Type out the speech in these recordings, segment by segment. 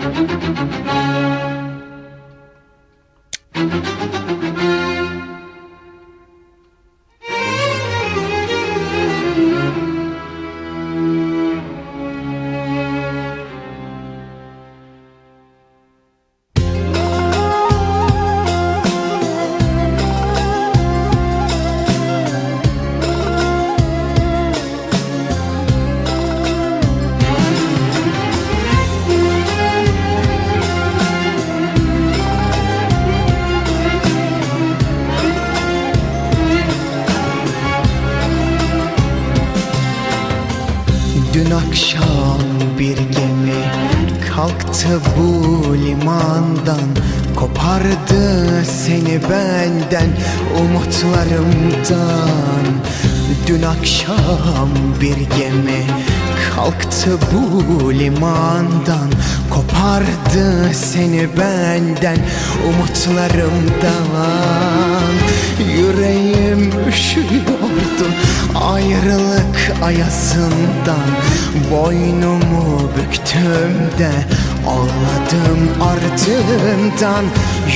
Dün akşam bir gemi kalktı bu limandan Kopardı seni benden umutlarımdan Dün akşam bir gemi kalktı bu limandan Kopardı seni benden umutlarımdan. Yüreğim üşüyordu ayrılık ayasından Boynumu büktüm de ağladım ardından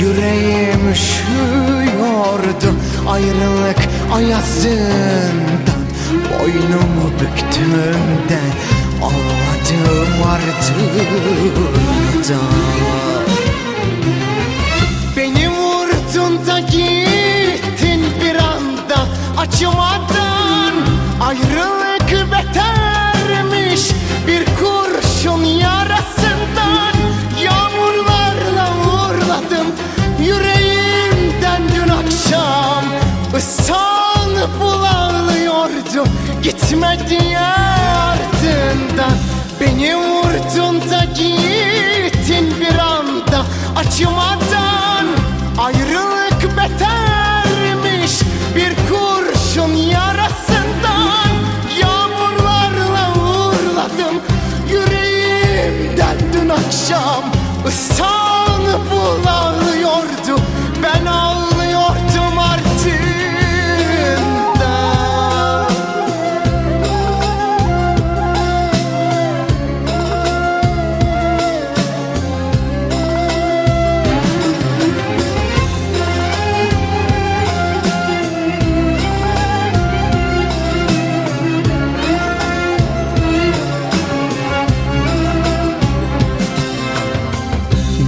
Yüreğim üşüyordu. Ayrılık ayasından Boynumu büktüm de ağladım ardından. Beni vurdun da gittin bir anda acımadan gitme diye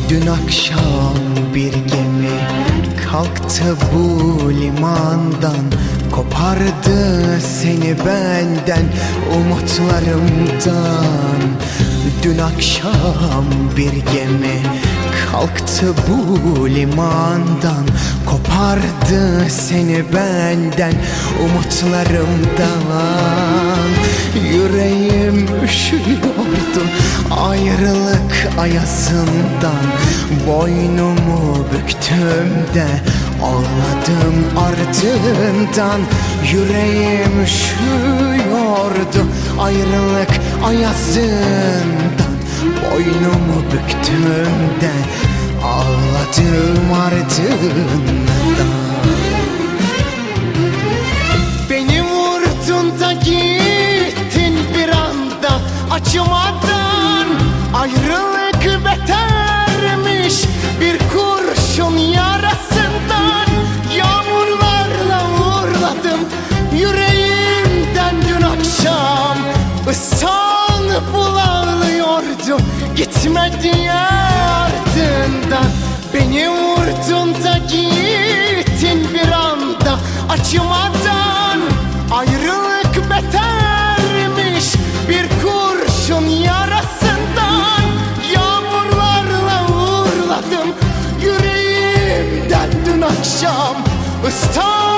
Dün akşam bir gemi kalktı bu limandan Kopardı seni benden umutlarımdan. Dün akşam bir gemi kalktı bu limandan Kopardı seni benden umutlarımdan. Yüreğim üşüyordu ayrılık ayasından. Boynumu büktüm de ağladım ardından. Yüreğim üşüyordu ayrılık ayasından. Boynumu büktüm de ağladım ardından Beni vurdun da gittin bir anda. Acımadan Ayrılık betermiş bir kurşun yarasından. Yağmurlarla uğurladım yüreğimden dün akşam. Islanıp bulanıyordu gitme diye acımadan Ayrılık betermiş bir kurşun yarasından Yağmurlarla uğurladım yüreğimden dün akşam Islan